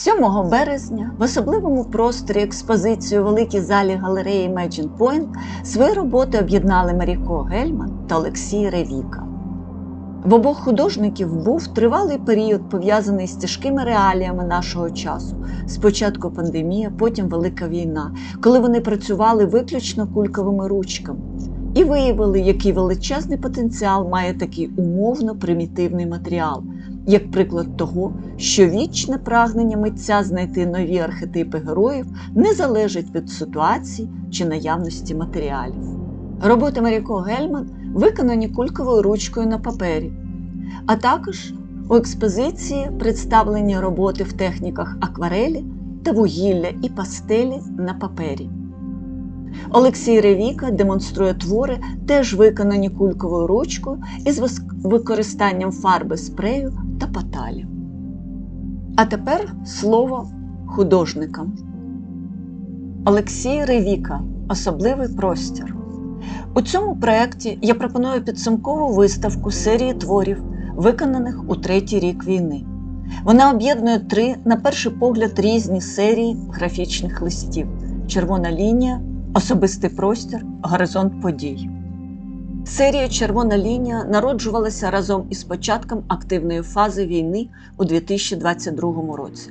7 березня в особливому просторі експозиції у великій залі галереї Imagine Point свої роботи об'єднали Маріко Гельман та Олексій Ревіка. В обох художників був тривалий період, пов'язаний з тяжкими реаліями нашого часу. Спочатку пандемія, потім Велика війна, коли вони працювали виключно кульковими ручками і виявили, який величезний потенціал має такий умовно примітивний матеріал, як приклад того, що вічне прагнення митця знайти нові архетипи героїв не залежить від ситуації чи наявності матеріалів. Роботи Маріко Гельман виконані кульковою ручкою на папері, а також у експозиції представлені роботи в техніках акварелі та вугілля і пастелі на папері. Олексій Ревіка демонструє твори, теж виконані кульковою ручкою із використанням фарби спрею та паталі. А тепер слово художникам. Олексій Ревіка Особливий простір. У цьому проєкті я пропоную підсумкову виставку серії творів, виконаних у третій рік війни. Вона об'єднує три, на перший погляд, різні серії графічних листів: червона лінія, особистий простір, горизонт подій. Серія Червона лінія народжувалася разом із початком активної фази війни у 2022 році.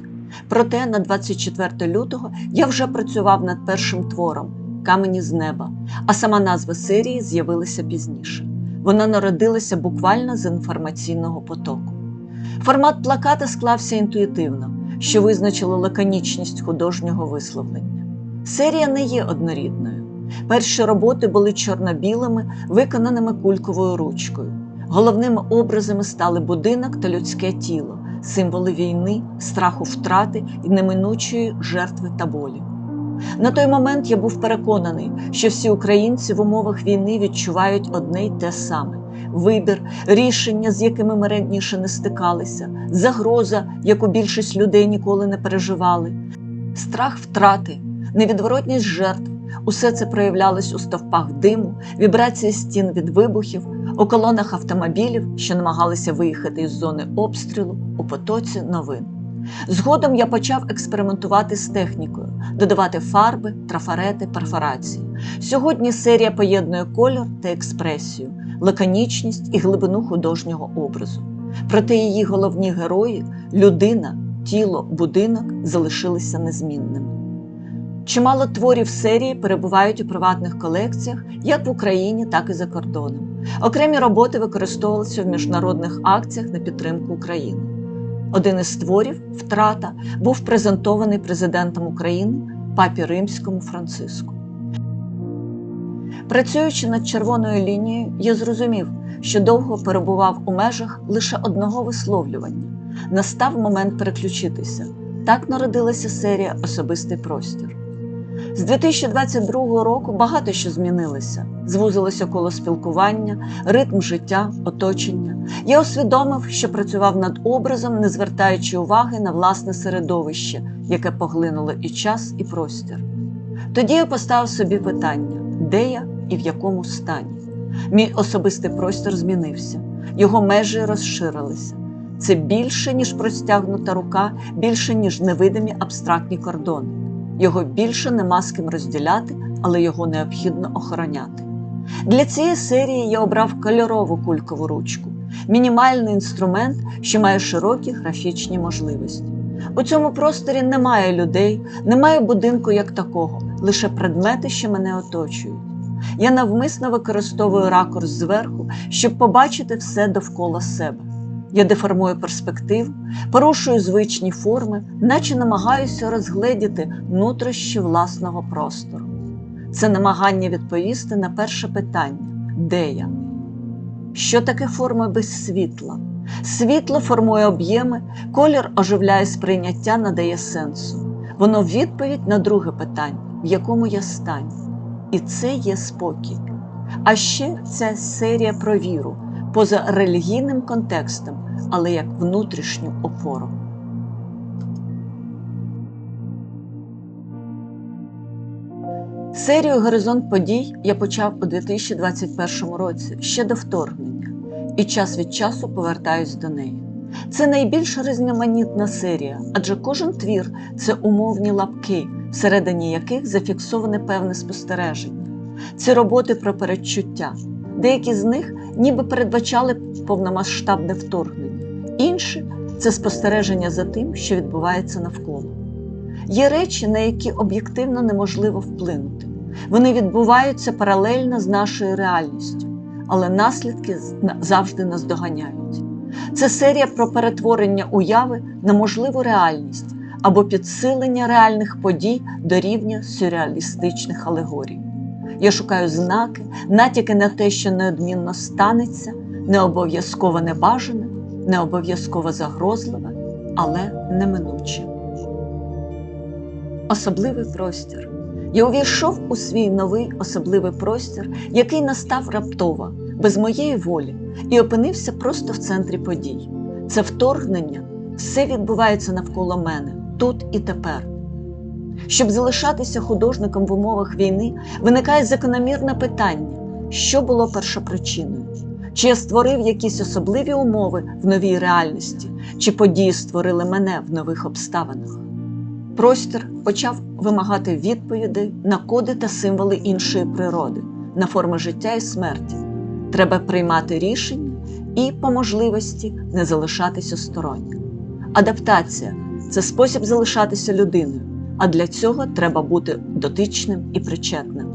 Проте на 24 лютого я вже працював над першим твором Камені з неба, а сама назва серії з'явилася пізніше. Вона народилася буквально з інформаційного потоку. Формат плаката склався інтуїтивно, що визначило лаконічність художнього висловлення. Серія не є однорідною. Перші роботи були чорно-білими, виконаними кульковою ручкою. Головними образами стали будинок та людське тіло, символи війни, страху втрати і неминучої жертви та болі. На той момент я був переконаний, що всі українці в умовах війни відчувають одне й те саме: вибір, рішення, з якими ми раніше не стикалися, загроза, яку більшість людей ніколи не переживали, страх втрати, невідворотність жертв. Усе це проявлялось у стовпах диму, вібрації стін від вибухів, у колонах автомобілів, що намагалися виїхати із зони обстрілу, у потоці новин. Згодом я почав експериментувати з технікою, додавати фарби, трафарети, перфорації. Сьогодні серія поєднує колір та експресію, лаконічність і глибину художнього образу. Проте її головні герої людина, тіло, будинок залишилися незмінними. Чимало творів серії перебувають у приватних колекціях як в Україні, так і за кордоном. Окремі роботи використовувалися в міжнародних акціях на підтримку України. Один із творів Втрата був презентований президентом України папі Римському Франциску. Працюючи над червоною лінією, я зрозумів, що довго перебував у межах лише одного висловлювання. Настав момент переключитися. Так народилася серія Особистий простір. З 2022 року багато що змінилося. Звузилося коло спілкування, ритм життя, оточення. Я усвідомив, що працював над образом, не звертаючи уваги на власне середовище, яке поглинуло і час, і простір. Тоді я поставив собі питання, де я і в якому стані. Мій особистий простір змінився, його межі розширилися. Це більше, ніж простягнута рука, більше, ніж невидимі абстрактні кордони. Його більше нема з ким розділяти, але його необхідно охороняти. Для цієї серії я обрав кольорову кулькову ручку, мінімальний інструмент, що має широкі графічні можливості. У цьому просторі немає людей, немає будинку як такого, лише предмети, що мене оточують. Я навмисно використовую ракурс зверху, щоб побачити все довкола себе. Я деформую перспективу, порушую звичні форми, наче намагаюся розгледіти нутрощі власного простору. Це намагання відповісти на перше питання: де я? Що таке форма без світла? Світло формує об'єми, колір оживляє сприйняття, надає сенсу. Воно відповідь на друге питання, в якому я стані. І це є спокій. А ще ця серія про віру поза релігійним контекстом, але як внутрішню опору. Серію Горизонт подій я почав у 2021 році ще до вторгнення, і час від часу повертаюсь до неї. Це найбільш різноманітна серія, адже кожен твір це умовні лапки, всередині яких зафіксоване певне спостереження. Це роботи про передчуття. Деякі з них ніби передбачали повномасштабне вторгнення, інші це спостереження за тим, що відбувається навколо. Є речі, на які об'єктивно неможливо вплинути. Вони відбуваються паралельно з нашою реальністю, але наслідки завжди нас доганяють. Це серія про перетворення уяви на можливу реальність або підсилення реальних подій до рівня сюрреалістичних алегорій. Я шукаю знаки, натяки на те, що неодмінно станеться, не обов'язково небажане, не обов'язково загрозливе, але неминуче. Особливий простір. Я увійшов у свій новий особливий простір, який настав раптово, без моєї волі, і опинився просто в центрі подій. Це вторгнення, все відбувається навколо мене, тут і тепер. Щоб залишатися художником в умовах війни, виникає закономірне питання, що було першопричиною. Чи я створив якісь особливі умови в новій реальності, чи події створили мене в нових обставинах? Простір почав вимагати відповідей на коди та символи іншої природи, на форми життя і смерті. Треба приймати рішення і, по можливості, не залишатися осторонь. Адаптація це спосіб залишатися людиною, а для цього треба бути дотичним і причетним.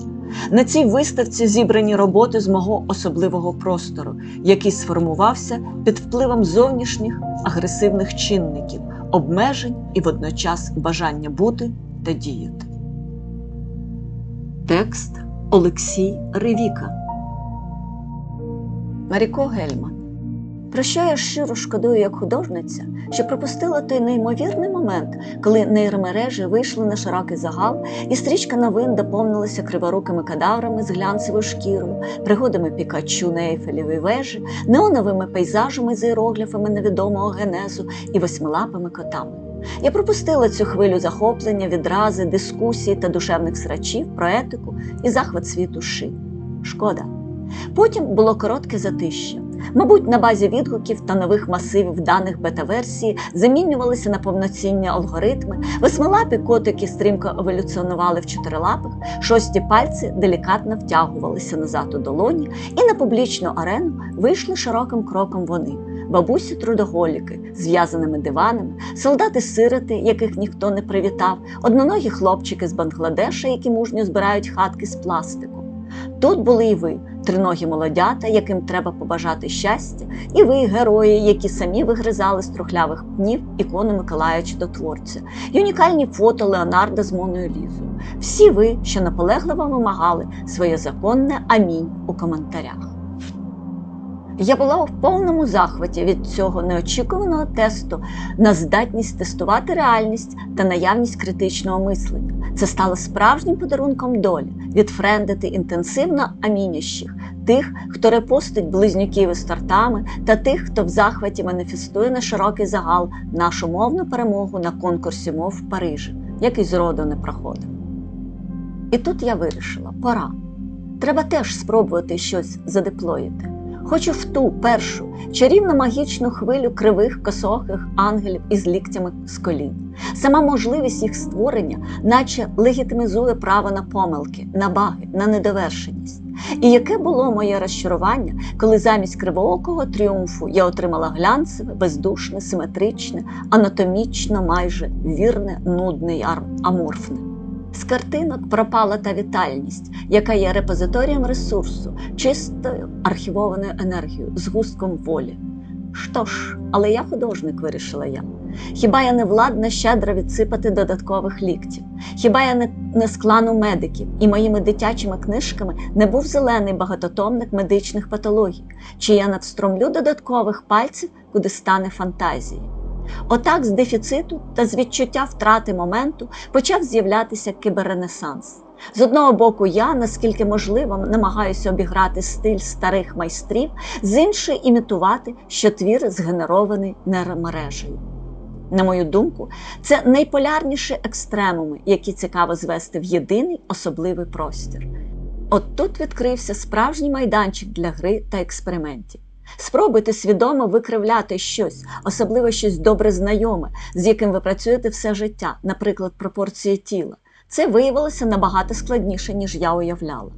На цій виставці зібрані роботи з мого особливого простору, який сформувався під впливом зовнішніх агресивних чинників, обмежень і водночас бажання бути та діяти. Текст Олексій Ревіка Маріко Гельман. Про що я щиро шкодую як художниця, що пропустила той неймовірний момент, коли нейромережі вийшли на широкий загал, і стрічка новин доповнилася криворукими кадаврами з глянцевою шкірою, пригодами Пікачу на Ейфелевій вежі, неоновими пейзажами з іерогліфами невідомого генезу і восьмилапими котами. Я пропустила цю хвилю захоплення, відрази, дискусії та душевних срачів про етику і захват світу ши. Шкода. Потім було коротке затища. Мабуть, на базі відгуків та нових масивів даних бета-версії замінювалися на повноцінні алгоритми, восьмилапі котики стрімко еволюціонували в чотирилапих, шості пальці делікатно втягувалися назад у долоні, і на публічну арену вийшли широким кроком вони. Бабусі трудоголіки з в'язаними диванами, солдати-сироти, яких ніхто не привітав, одноногі хлопчики з Бангладеша, які мужньо збирають хатки з пластику. Тут були і ви, триногі молодята, яким треба побажати щастя, і ви, герої, які самі вигризали з трухлявих пнів ікону Миколая Чудотворця, і унікальні фото Леонарда з Моною Лізою. Всі ви, що наполегливо вимагали своє законне амінь у коментарях. Я була в повному захваті від цього неочікуваного тесту на здатність тестувати реальність та наявність критичного мислення. Це стало справжнім подарунком долі відфрендити інтенсивно амінящих, тих, хто репостить близнюків із тортами, та тих, хто в захваті маніфестує на широкий загал нашу мовну перемогу на конкурсі мов в Парижі, який зроду не проходив. І тут я вирішила: пора. Треба теж спробувати щось задеплоїти. Хочу в ту першу чарівну магічну хвилю кривих косохих ангелів із ліктями з колін. Сама можливість їх створення, наче легітимізує право на помилки, на баги, на недовершеність. І яке було моє розчарування, коли замість кривоокого тріумфу я отримала глянцеве, бездушне, симетричне, анатомічно майже вірне, нудне й аморфне. З картинок пропала та вітальність, яка є репозиторієм ресурсу, чистою архівованою енергією, згустком волі. Що ж, але я художник, вирішила я. Хіба я не владна щедро відсипати додаткових ліктів? Хіба я не, не з медиків і моїми дитячими книжками не був зелений багатотомник медичних патологій? Чи я надстромлю додаткових пальців, куди стане фантазії? Отак, з дефіциту та з відчуття втрати моменту почав з'являтися кіберренесанс. З одного боку, я, наскільки можливо, намагаюся обіграти стиль старих майстрів, з іншої імітувати, що твір згенерований нейромережею. На мою думку, це найполярніші екстремуми, які цікаво звести в єдиний особливий простір. От тут відкрився справжній майданчик для гри та експериментів. Спробуйте свідомо викривляти щось, особливо щось добре знайоме, з яким ви працюєте все життя, наприклад, пропорції тіла. Це виявилося набагато складніше, ніж я уявляла.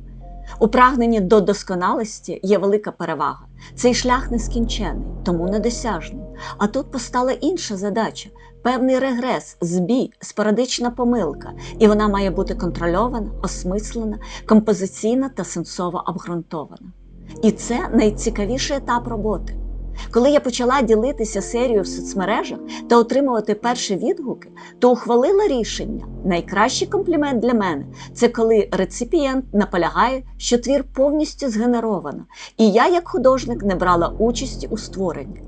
У прагненні до досконалості є велика перевага. Цей шлях нескінчений, тому недосяжний. А тут постала інша задача певний регрес, збій, спорадична помилка, і вона має бути контрольована, осмислена, композиційна та сенсово обґрунтована. І це найцікавіший етап роботи. Коли я почала ділитися серією в соцмережах та отримувати перші відгуки, то ухвалила рішення. Найкращий комплімент для мене це коли реципієнт наполягає, що твір повністю згенеровано, і я, як художник, не брала участі у створенні.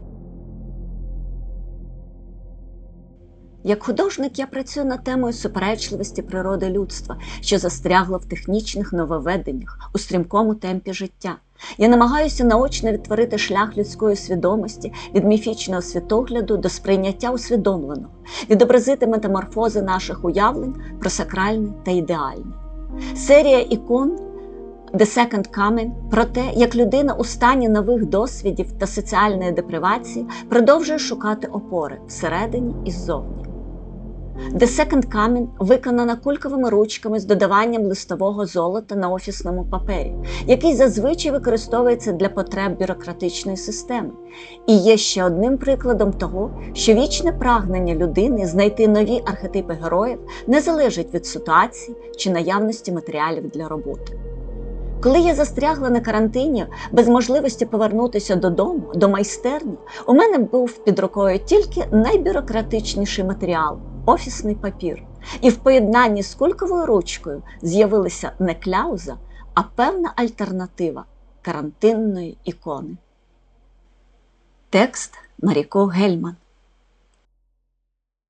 Як художник я працюю над темою суперечливості природи людства, що застрягло в технічних нововведеннях у стрімкому темпі життя. Я намагаюся наочно відтворити шлях людської свідомості від міфічного світогляду до сприйняття усвідомленого, відобразити метаморфози наших уявлень про сакральне та ідеальне. Серія ікон The Second Coming про те, як людина у стані нових досвідів та соціальної депривації продовжує шукати опори всередині і ззовні. The Second Coming виконана кульковими ручками з додаванням листового золота на офісному папері, який зазвичай використовується для потреб бюрократичної системи, і є ще одним прикладом того, що вічне прагнення людини знайти нові архетипи героїв не залежить від ситуації чи наявності матеріалів для роботи. Коли я застрягла на карантині без можливості повернутися додому, до майстерні, у мене був під рукою тільки найбюрократичніший матеріал офісний папір. І в поєднанні з кульковою ручкою з'явилася не кляуза, а певна альтернатива карантинної ікони. Текст Маріко Гельман